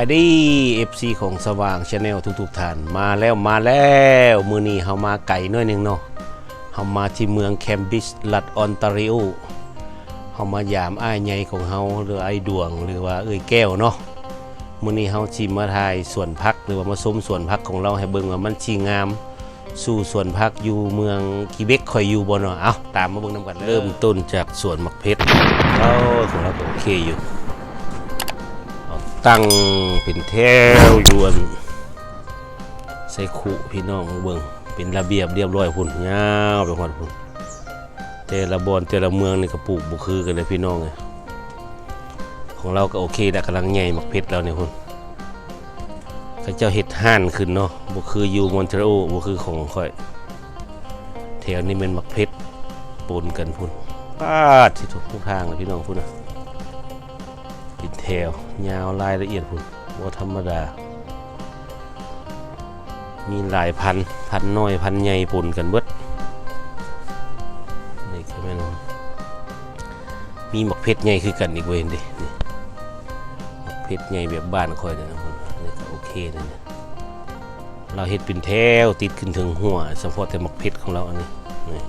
ายดีเอฟซีของสว่างชาแนลทุกๆท่านมาแล้วมาแล้วมือนี้เฮามาไก่น้อยหนึงเนาะเฮามาที่เมืองแคมบริดจ์รัฐออนตาริโอเฮามายามอ้ายใหญ่ของเฮาหรือไอ้ดวงหรือว่าเอ้ยแก้วเนาะมื้อนี้เฮาสิมาถ่ายสวนพักหรือว่ามาชมสวนพักของเราให้เบิ่งว่ามันสิงาม สู่สวนพักอยู่เมืองกิเบกคอยอยู่บ่เนาะเอ้าตามมาเบิ่งนํกันเลยเริ่มต้นจากสวนมักเพชรเอ้าของเราก็โอเคอยู่ ตั้งเป็นแถวอยวน ใส่คุพี่น้องเบิ่งเป็นระเบียบเรียบร้อยพุ่นยาวไปหมดพุ่นแต่ละบอนแต่ละเมืองนี่ก็ปลูกบ่คือกันเลยพี่น้องเลยของเราก็โอเคแต่กำลังใหญ่หมักเพชรแล้วเนี่ยพุ่นเขาเจ้าเฮ็ดห้านขึ้นเนาะบ่คืออยู่มอนเทรโอบ่คือของค่อยแถวนี้เป็นหมักเพชรปนกันพุ่นป้าดที่ทุกทางเลยพี่น้องพุ่นนะ เป็นแถวยาวรายละเอียดพุ่นว่าธรรมดา มีหลายพัน พันน้อย พันใหญ่ปนกันเบิดนี่คือแม่นมีหมกเพชรใหญ่คือกันอีกเว้ยดินี่หมกเพชรใหญ่แบบบ้านคอยนะพุ่นนี่ก็โอเคนะเนี่ยเราเฮ็ดเป็นแถวติดขึ้นถึงหัวเฉพาะแต่หมกเพชรของเราอันนี้นี่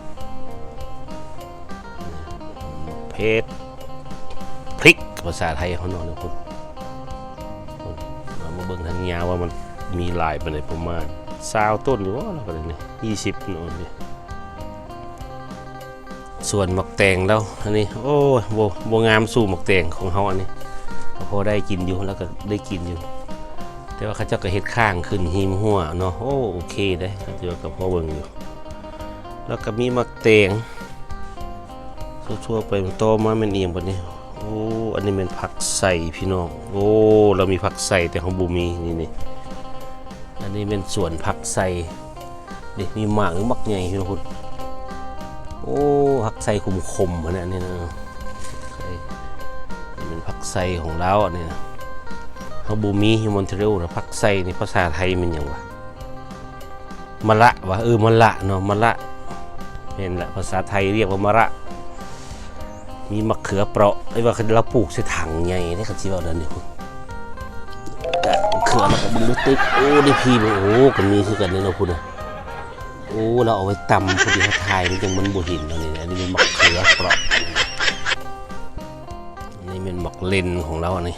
นี่หมกเพชรพริก ภาษาไทยเขาเนาะนะคุณเรามาเบิ่งทางยาวว่ามันมีลายไปไหนประมาณซาวต้นอยู่ว่าแล้วก็เนี่ยยี่สิบโน่นนี่ส่วนหมักแตงแล้วอันนี้โอ้โบโบงามสู่หมักแตงของเขาอันนี้พอได้กินอยู่แล้วก็ได้กินอยู่ แต่ว่าเขาเจ้าก็เฮ็ดข้างขึ้นหิมหัวเนาะโอ้โอเคได้เขาเจ้าก็พอเบิ่งอยู่ แล้วก็มีหมักแตงทั่วๆไปมันโตมาเป็นเอียงปะนี้ โอ้ อันนี้เป็นผักใส่พี่น้อง โอ้ เรามีผักใส่แต่ของบูมีนี่นี่ อันนี้เป็นสวนผักใส่เด็กมีหมากหรือมักใหญ่พี่น้องคุณโอ้ผักใส่ขมขมๆอันนี้อันนี้นะใส่นี่เป็นผักใส่ของเราอันนี้นะเขาบูมีฮิมอนเทเรลนะผักใส่นี่ภาษาไทยมันยังวะมะละวะเออมะละเนาะมะละเห็นละภาษาไทยเรียกว่ามะละ มีมะเขือเปราะไอ้ว่าเราปลูกใส่ถังใหญ่นี่ครับที่ว่าเดินนี่คุณแต่มะเขือเราก็บึงดูตึกโอ้ได้พีมันโอ้ก็มีคือกันนี่เนาะคุณนะโอ้เราเอาไว้ตำพอดีเขาทายมันจังมันบ่เหินแล้วนี่อันนี้เป็นมะเขือเปราะอันนี้เป็นมะเลนของเราอันนี้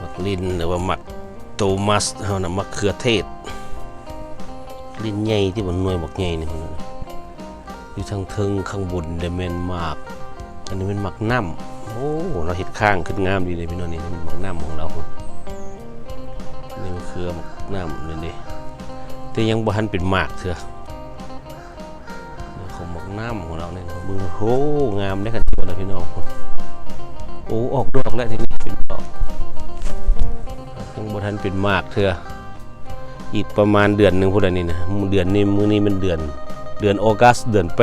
มะลินหรือว่ามะโตมัสเฮานะมะเขือเทศลินใหญ่ที่มันหน่วยบักใหญ่นี่พุ่นน อยู่ทางเทิงข้างบนเดเมนมากอันนี้เป็นหมักน้ำโอ้เราเห็ดข้างขึ้นงามดีเลยพี่น้องนี่เป็นหมักน้ำของเรานี่มันคือหมักน้ำนี่นี่แต่ยังบ่ทันเป็นหมากเถอะของหมักน้ำของเราเนี่ยมือโอ้งามได้กันตัวเลยพี่น้องคนโอ้ออกดอกแล้วทีนี้เป็นดอกยังบ่ทันเป็นหมากเถอะอีกประมาณเดือนหนึ่งพวกนี้นะเดือนนี้มือนี้มันเดือน เดือนออกัสเดือน8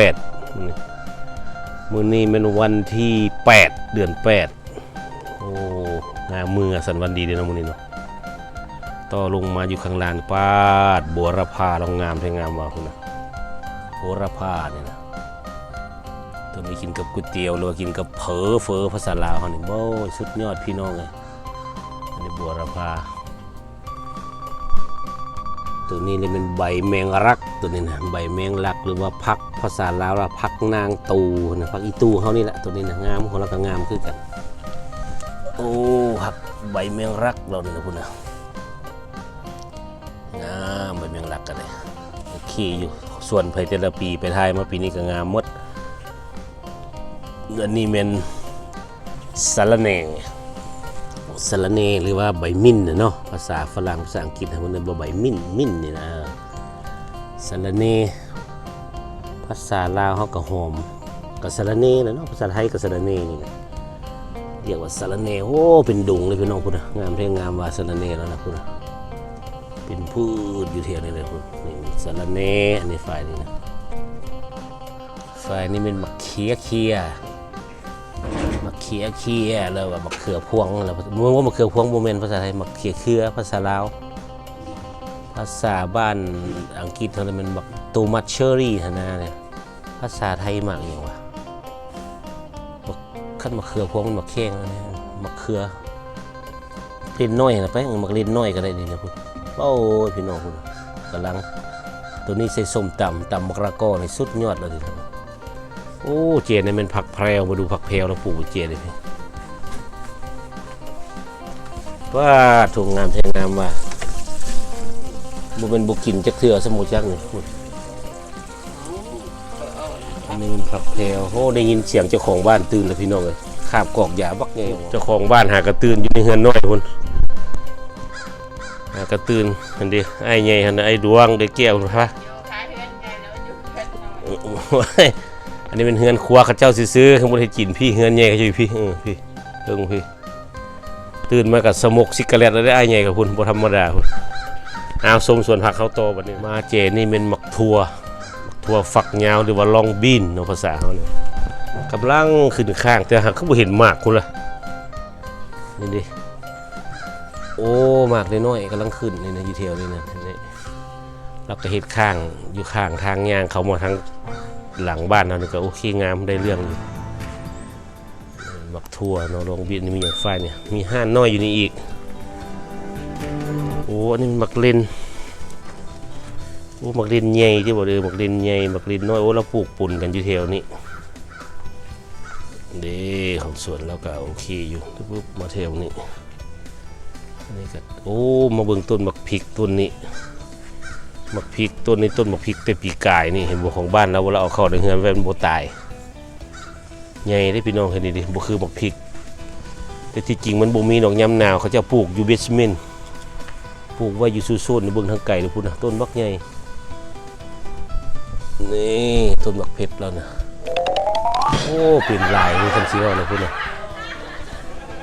มื้อนี้เป็นวันที่ 8 เดือน 8 โอ้งามมือสันวันดีเด้อเนาะมื้อนี้เนาะต่อลงมาอยู่ข้างล่างปาดบัวรพาลองงามแท้งามว่าคุณนะบัวรพาเนี่ยนะตัวนี้กินกับก๋วยเตี๋ยวหรือว่ากินกับเผอเฟอภาษาลาวเขานี่โอ้สุดยอดพี่น้องเลยอันนี้บัวรพา ตัวนี้เลยเป็นใบแมงรักตัวนี้นะใบแมงรักหรือว่าพักภาษาลาวว่าพักนางตูนะพักอีตูเขานี่แหละตัวนี้นะงามของเราก็งามคือกัน โอ้หักใบแมงรักเราเนี่ยนะพุ่นนะงามใบแมงรักกันเลยโอเคอยู่ส่วนไผ่แต่ละปีไปทายมาปีนี้ก็งามมดอันนี้เป็นสารแหน่ง สะระเนหรือว่าใบมิ้นเนาะภาษาฝรั่งภาษาอังกฤษมันเรียกว่าใบมิ้นมิ้นนี่นะสะระเนภาษาลาวเขาก็หอมกับสะระเนนะเนาะภาษาไทยกับสะระเนนี่นะเรียกว่าสะระเนโอ้เป็นดงเลยพี่น้องพุ่นนะงามแท้งามว่าสะระเนแล้วนะพุ่นนะเป็นพืชอยู่เทียนี่เลยพุ่นนี่สะระเนอันนี้ฝ่ายนี้นะฝ่ายนี้เป็นมะเขียเขีย มะเขียเคียแล้วว่ามะเขือพวงแล้วมึงว่ามะเขือพวงโมเมนภาษาไทยมะเขียเคือภาษาลาวภาษาบ้านอังกฤษเขาเรียกมันมะตูมัตเชอรี่ฮะนะเนี่ยภาษาไทยมากอย่างวะมะขั้นมะเขือพวงมันมะเข่งนะเนี่ยมะเขือเล่นน้อยนะไปมักเล่นน้อยก็ได้นี่นะพุ่นโอ้พี่น้องพุ่นกำลังตัวนี้ใส่ส้มตำตำมะกระกอนี่สุดยอดเลยทีเดียว โอ้เจนนี่เป็นผักแพรวมาดูผักแพรวแล้วปลูกเจนเลยพี่ว่าถูกงามแทงงามว่าบุเป็นบุกินจักเถื่อสมุจักนี่พุ่นอันนี้เป็นผักแพรวโอ้ได้ยินเสียงเจ้าของบ้านตื่นแล้วพี่น้องเลยขาบกอกยาบักไงเจ้าของบ้านหากระตื่นอยู่ในเฮือนน้อยพุ่นหากระตื่นอันเดีไอ้ไงหันน่ะไอ้ดวงได้แก้วนะพะขายเฮือันนี้เป็นเฮือนครัวข้าเจ้าซื้อข้างบนให้กินพี่เฮือนใหญ่เขาอยู่พี่เออพี่เอิงพี่ ตื่นมากับสมกซิกาเรตแล้วได้ไอ้ใหญ่กับคุณบ่ธรรมดาคุณเอาสมส่วนผักเขาโตบัดนี้มาเจนี่เป็นหมักทัวทัวฝักยาวหรือว่าลองบีนเนาะภาษาเขาเนี่ยกำลังขึ้นข้างแต่หากเขาบ่เห็นมากคุณล่ะนี่ดิโอ้มากน้อยๆกำลังขึ้นนี่นะยู่แถวนี่นะนี่แล้วก็เห็ดข้างอยู่ข้างทางยางเขาหมาทาง หลังบ้านเรานี่ก็โอเคงามได้เรื่องอยู่หมักทัวเนาะลองบีนนี่มีอย่างไฟเนี่ยมีห้านน้อยอยู่นี่อีกโอ้อันนี้มักเลนโอ้มักเลนใหญ่ที่บอกเลยมักเลนใหญ่มักเลนน้อยโอ้เราปลูกปุ่นกันอยู่แถวนี้เด้ของสวนแล้วก็โอเคอยู่ปุ๊บมาเทวนี้อันนี้ก็โอ้มาเบิ่งต้นมักพริกต้นนี้ มักพริกต้นนี้ต้นมักพริกแต่ปีกายนี่เห็นบ่ของบ้านเราเวลาเอาเข้าในเฮือนไว้มันบ่ตายใหญ่ได้พี่น้องเห็นดิดิบ่คือมักพริก แต่ที่จริงมันบ่มีดอกยามหนาวเขาจะปลูกอยู่เบสเมนปลูกไว้อยู่ซูโซนเบิ่งทางไกลเลยพุ่นนะต้นมักใหญ่นี่ต้นมักเพชรแล้วนะโอ้เปลี่ยนลายนี่คันสีอ่อนเลยพุ่นนะ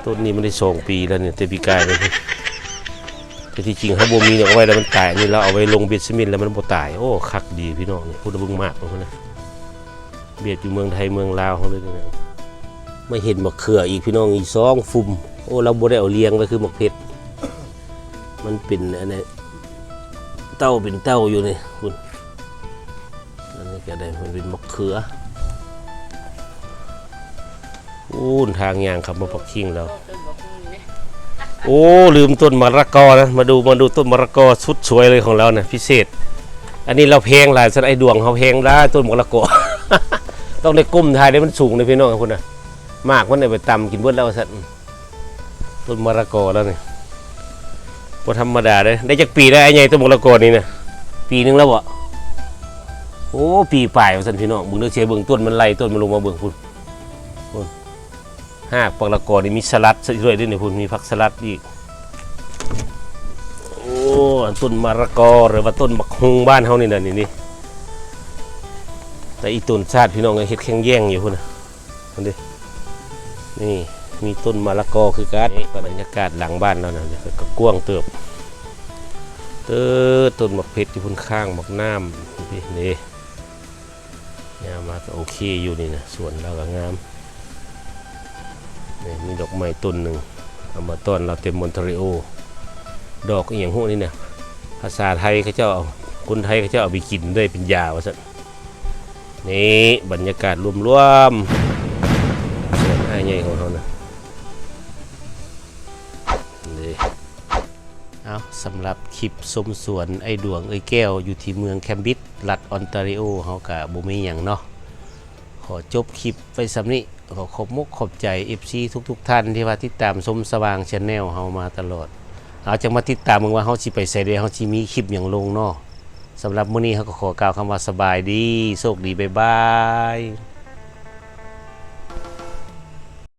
ต้นนี้มันได้สองปีแล้วเนี่ยแต่ปีกายเลยพุ่น แต่ที่จริงเขาบ่มีเนี่ยเอาไว้แล้วมันตายนี่เราเอาไว้ลงเบียดซีเมนแล้วมันบ่ตายโอ้คักดีพี่น้องนี่พูดเบึงมากเลยนะเบียดอยู่เมืองไทยเมืองลาวเขาเลยนี่นะไม่เห็นมะเขืออีกพี่น้องอีกสองฟุ่มโอ้เราบ่ได้เอาเลี้ยงไว้คือมะเพชรมันเป็นอันนี้เต้าเป็นเต้าอยู่นี่คุณอันนี้ก็ได้มันเป็นมะเขืออู้นทางยางขับมาปักชิงแล้ว โอ้ลืมต้นมะระกอนะมาดูมาดูต้นมะระกอสุดสวยเลยของเรานะพิเศษ อันนี้เราเพลงหลายสันไอดวงเขาเพลงได้ต้นมะระกอ ต้องได้ก้มทายได้มันสูงเลยพี่น้องคุณนะมากมันเนี่ยไปตำกินเบิดแล้วสันต้นมะระกอแล้วนี่พอธรรมดาเลยได้จากปีได้ไอ้ไงต้นมะระกอนี่นะปีหนึงแล้วบ่โอ้ปีปลายสันพี่น้องบึงเลือกเชียเบิ่งต้นมันไล่ต้นมันลงมาเบิ่งพุ่น หากปักละกอนี่มีสลัดซะด้วยด้วยนี่คุณมีผักสลัดอีกโอ้ต้นมะระกอหรือว่าต้นบักฮุงบ้านเฮานี่น่ะนี่นี่แต่อีต้นชาติพี่น้องก็เฮ็ดแข็งแย่งอยู่พุ่นน่ะอันนี้นี่มีต้นมะละกอคือการนี่บรรยากาศหลังบ้านเรานะเนี่ยก็กว้างเติบเติบต้นบักเพชรที่พุ่นข้างบักน้ำนี่นี่ยามมาก็โอเคอยู่นี่นะสวนเราก็งามนี่ มีดอกไม้ต้นหนึ่งเอามาต้อนเราเต็มมอนทรีโอ ดอกเอหย่างพวนี้เนี่ยภาษาไทยเขาเจ้าคนไทยเขาเจ้าเอาไปกินด้เป็นยาว่าสันนี่บรรยากาศรวมๆสวนอ้ายใหญ่ของเขานะนี่เอาสำหรับคลิปสมสวนไอ้ดวงไอ้แก้วอยู่ที่เมืองแคมบริดจ์รัฐออนตาริโอเขากับบุมีอย่างเนาะขอจบคลิปไปสำนี้ ขอขอบมุกขอบใจอิฟซีทุกๆทท่านที่ว่าติดตามสมสว่างชาแนลเฮามาตลอดเอาจะมาติดตามมึงว่าเฮาสิไปใส่เดเฮาสิมีคลิปอย่างลงเนาะสำหรับมื้อนี้เฮาก็ขอกล่าวคำว่าสบายดีโชคดีบ๊ายบาย